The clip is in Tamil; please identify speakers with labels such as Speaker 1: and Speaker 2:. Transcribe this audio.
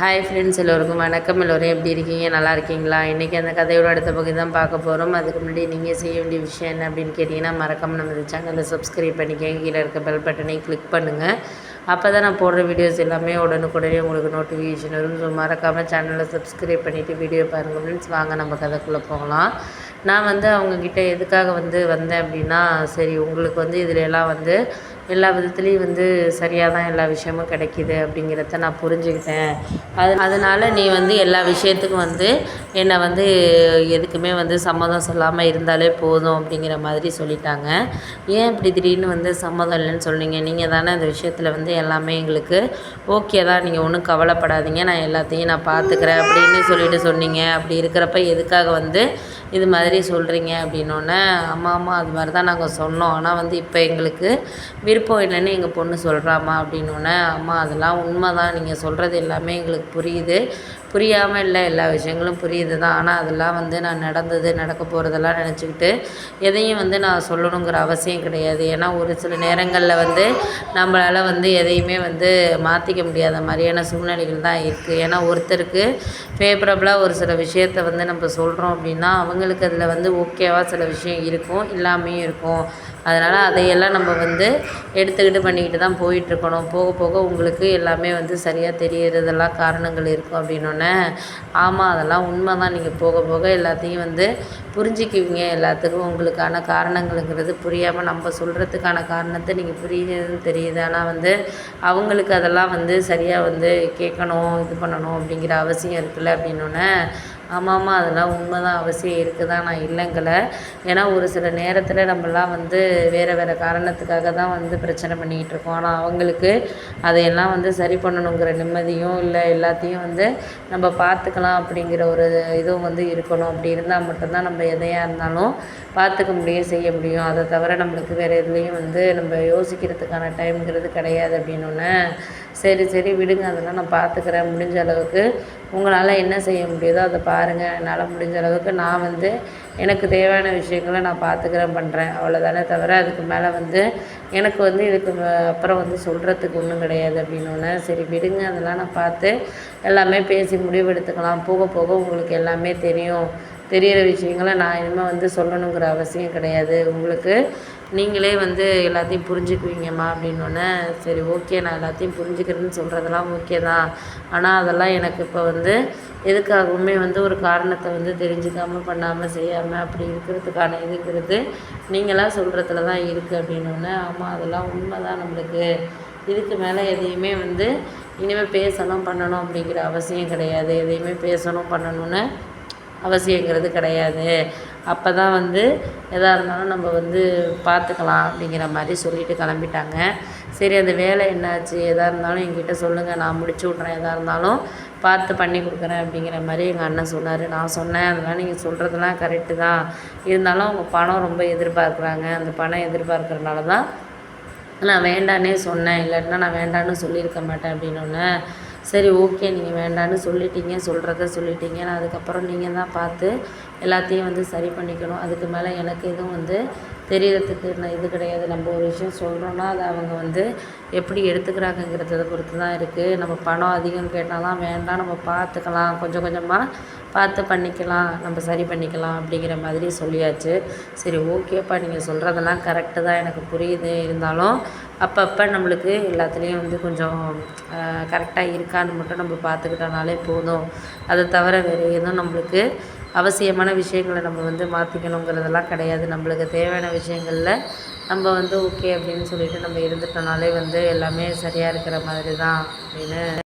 Speaker 1: ஹாய் ஃப்ரெண்ட்ஸ் எல்லோருக்கும் வணக்கம் எல்லோரும் எப்படி இருக்கீங்க நல்லா இருக்கீங்களா இன்றைக்கி அந்த கதையோட அடுத்த பகுதி தான் பார்க்க போகிறோம் அதுக்கு முன்னாடி நீங்கள் செய்ய வேண்டிய விஷயம் என்ன அப்படின்னு கேட்டிங்கன்னா மறக்காமல் நம்ம இந்த சேனலை சப்ஸ்கிரைப் பண்ணிக்கோங்க கீழே இருக்க பெல் பட்டனை கிளிக் பண்ணுங்கள் அப்போ தான் நான் போடுற வீடியோஸ் எல்லாமே உடனுக்குடனே உங்களுக்கு நோட்டிஃபிகேஷன் வரும் ஸோ மறக்காமல் சேனலை சப்ஸ்கிரைப் பண்ணிவிட்டு வீடியோ பாருங்கள் ஃப்ரெண்ட்ஸ் வாங்க நம்ம கதைக்குள்ளே போகலாம் நான் வந்து அவங்கக்கிட்ட எதுக்காக வந்து வந்தேன் அப்படின்னா சரி உங்களுக்கு வந்து இதில் எல்லாம் வந்து எல்லா விதத்துலேயும் வந்து சரியாக தான் எல்லா விஷயமும் கிடைக்கிது அப்படிங்கிறத நான் புரிஞ்சுக்கிட்டேன் அது அதனால் நீ வந்து எல்லா விஷயத்துக்கும் வந்து என்னை வந்து எதுக்குமே வந்து சம்மதம் சொல்லாமல் இருந்தாலே போதும் அப்படிங்கிற மாதிரி சொல்லிட்டாங்க ஏன் இப்படி திடீர்னு வந்து சம்மதம் இல்லைன்னு சொன்னீங்க நீங்கள் தானே அந்த விஷயத்தில் வந்து எல்லாமே எங்களுக்கு ஓகே தான் நீங்கள் ஒன்றும் கவலைப்படாதீங்க நான் எல்லாத்தையும் நான் பார்த்துக்கிறேன் அப்படின்னு சொல்லிட்டு சொன்னீங்க அப்படி இருக்கிறப்ப எதுக்காக வந்து இது மாதிரி சொல்கிறீங்க அப்படின்னோடனே ஆமாம் ஆமாம் அது மாதிரி தான் நாங்கள் சொன்னோம் ஆனால் வந்து இப்போ எங்களுக்கு விருப்பம் இல்லைன்னு எங்கள் பொண்ணு சொல்கிறாம்மா அப்படின்னோடனே அம்மா அதெல்லாம் உண்மை தான் நீங்கள் சொல்கிறது எல்லாமே எங்களுக்கு புரியுது புரியாமல் இல்லை எல்லா விஷயங்களும் புரியுது தான் ஆனால் அதெல்லாம் வந்து நான் நடந்தது நடக்க போகிறதெல்லாம் நினச்சிக்கிட்டு எதையும் வந்து நான் சொல்லணுங்கிற அவசியம் கிடையாது ஏன்னா ஒரு சில நேரங்களில் வந்து நம்மளால் வந்து எதையுமே வந்து மாற்றிக்க முடியாத மாதிரியான சூழ்நிலைகள் தான் இருக்குது ஏன்னா ஒருத்தருக்கு ஃபேவரபுளாக ஒரு சில விஷயத்தை வந்து நம்ம சொல்கிறோம் அப்படின்னா அவங்களுக்கு அதில் வந்து ஓகேவாக சில விஷயம் இருக்கும் இல்லாமையும் இருக்கும் அதனால் அதையெல்லாம் நம்ம வந்து எடுத்துக்கிட்டு பண்ணிக்கிட்டு தான் போயிட்டுருக்கணும் போக போக உங்களுக்கு எல்லாமே வந்து சரியாக தெரியறதெல்லாம் காரணங்கள் இருக்கும் அப்படின்னு சொன்னேன் ஆமாம் அதெல்லாம் உண்மை தான் நீங்கள் போக போக எல்லாத்தையும் வந்து புரிஞ்சுக்குவீங்க எல்லாத்துக்கும் உங்களுக்கான காரணங்களுங்கிறது புரியாமல் நம்ம சொல்கிறதுக்கான காரணத்தை நீங்கள் புரியுது தெரியுது ஆனால் வந்து அவங்களுக்கு அதெல்லாம் வந்து சரியாக வந்து கேட்கணும் இது பண்ணணும் அப்படிங்கிற அவசியம் இருக்குல்ல அப்படின்னோடனே ஆமாம் அதெல்லாம் உண்மை தான் அவசியம் தான் நான் இல்லைங்கலை ஏன்னா ஒரு சில நேரத்தில் நம்மலாம் வந்து வேறு வேறு காரணத்துக்காக தான் வந்து பிரச்சனை பண்ணிக்கிட்டு இருக்கோம் ஆனால் அவங்களுக்கு அதையெல்லாம் வந்து சரி பண்ணணுங்கிற நிம்மதியும் இல்லை எல்லாத்தையும் வந்து நம்ம பார்த்துக்கலாம் அப்படிங்கிற ஒரு இதுவும் வந்து இருக்கணும் அப்படி இருந்தால் மட்டும்தான் நம்ம எதையாக இருந்தாலும் பார்த்துக்க முடியும் செய்ய முடியும் அதை தவிர நம்மளுக்கு வேறு எதுலேயும் வந்து நம்ம யோசிக்கிறதுக்கான டைம்ங்கிறது கிடையாது அப்படின்னோடனே சரி சரி விடுங்க அதெல்லாம் நான் பார்த்துக்கிறேன் முடிஞ்ச அளவுக்கு உங்களால் என்ன செய்ய முடியுதோ அதை பாருங்கள் என்னால் முடிஞ்ச அளவுக்கு நான் வந்து எனக்கு தேவையான விஷயங்களை நான் பார்த்துக்கிறேன் பண்ணுறேன் அவ்வளோதானே தவிர அதுக்கு மேலே வந்து எனக்கு வந்து இதுக்கு அப்புறம் வந்து சொல்கிறதுக்கு ஒன்றும் கிடையாது அப்படின்னோடனே சரி விடுங்க அதெல்லாம் நான் பார்த்து எல்லாமே பேசி முடிவெடுத்துக்கலாம் போக போக உங்களுக்கு எல்லாமே தெரியும் தெரிகிற விஷயங்களை நான் இனிமேல் வந்து சொல்லணுங்கிற அவசியம் கிடையாது உங்களுக்கு நீங்களே வந்து எல்லாத்தையும் புரிஞ்சுக்குவீங்கம்மா அப்படின்னோடனே சரி ஓகே நான் எல்லாத்தையும் புரிஞ்சுக்கிறேன்னு சொல்கிறதெல்லாம் ஓகே தான் ஆனால் அதெல்லாம் எனக்கு இப்போ வந்து எதுக்காகவுமே வந்து ஒரு காரணத்தை வந்து தெரிஞ்சுக்காமல் பண்ணாமல் செய்யாமல் அப்படி இருக்கிறதுக்கான இதுங்கிறது நீங்களாம் சொல்கிறதுல தான் இருக்குது அப்படின்னோடனே ஆமாம் அதெல்லாம் உண்மை தான் நம்மளுக்கு இதுக்கு மேலே எதையுமே வந்து இனிமேல் பேசணும் பண்ணணும் அப்படிங்கிற அவசியம் கிடையாது எதையுமே பேசணும் பண்ணணும்னு அவசியங்கிறது கிடையாது அப்போ தான் வந்து எதாக இருந்தாலும் நம்ம வந்து பார்த்துக்கலாம் அப்படிங்கிற மாதிரி சொல்லிவிட்டு கிளம்பிட்டாங்க சரி அந்த வேலை என்னாச்சு எதாக இருந்தாலும் எங்கிட்ட சொல்லுங்கள் நான் முடிச்சு விட்றேன் எதாக இருந்தாலும் பார்த்து பண்ணி கொடுக்குறேன் அப்படிங்கிற மாதிரி எங்கள் அண்ணன் சொன்னார் நான் சொன்னேன் அதெல்லாம் நீங்கள் சொல்கிறதுலாம் கரெக்டு தான் இருந்தாலும் அவங்க பணம் ரொம்ப எதிர்பார்க்குறாங்க அந்த பணம் எதிர்பார்க்குறனால தான் நான் வேண்டானே சொன்னேன் இல்லைன்னா நான் வேண்டான்னு சொல்லியிருக்க மாட்டேன் அப்படின்னு சரி ஓகே நீங்கள் வேண்டான்னு சொல்லிட்டீங்க சொல்கிறத சொல்லிட்டீங்க நான் அதுக்கப்புறம் நீங்கள் தான் பார்த்து எல்லாத்தையும் வந்து சரி பண்ணிக்கணும் அதுக்கு மேலே எனக்கு எதுவும் வந்து தெரியறதுக்கு நான் இது கிடையாது நம்ம ஒரு விஷயம் சொல்கிறோன்னா அதை அவங்க வந்து எப்படி எடுத்துக்கிறாங்கங்கிறத பொறுத்து தான் இருக்குது நம்ம பணம் அதிகம் கேட்டாலாம் வேண்டாம் நம்ம பார்த்துக்கலாம் கொஞ்சம் கொஞ்சமாக பார்த்து பண்ணிக்கலாம் நம்ம சரி பண்ணிக்கலாம் அப்படிங்கிற மாதிரி சொல்லியாச்சு சரி ஓகேப்பா நீங்கள் சொல்கிறதெல்லாம் கரெக்டு தான் எனக்கு புரியுது இருந்தாலும் அப்பப்போ நம்மளுக்கு எல்லாத்துலேயும் வந்து கொஞ்சம் கரெக்டாக இருக்கான்னு மட்டும் நம்ம பார்த்துக்கிட்டனாலே போதும் அதை தவிர வேறு எதுவும் நம்மளுக்கு அவசியமான விஷயங்களை நம்ம வந்து மாற்றிக்கணுங்கிறதெல்லாம் கிடையாது நம்மளுக்கு தேவையான விஷயங்களில் நம்ம வந்து ஓகே அப்படின்னு சொல்லிட்டு நம்ம இருந்துட்டோனாலே வந்து எல்லாமே சரியாக இருக்கிற மாதிரி தான் அப்படின்னு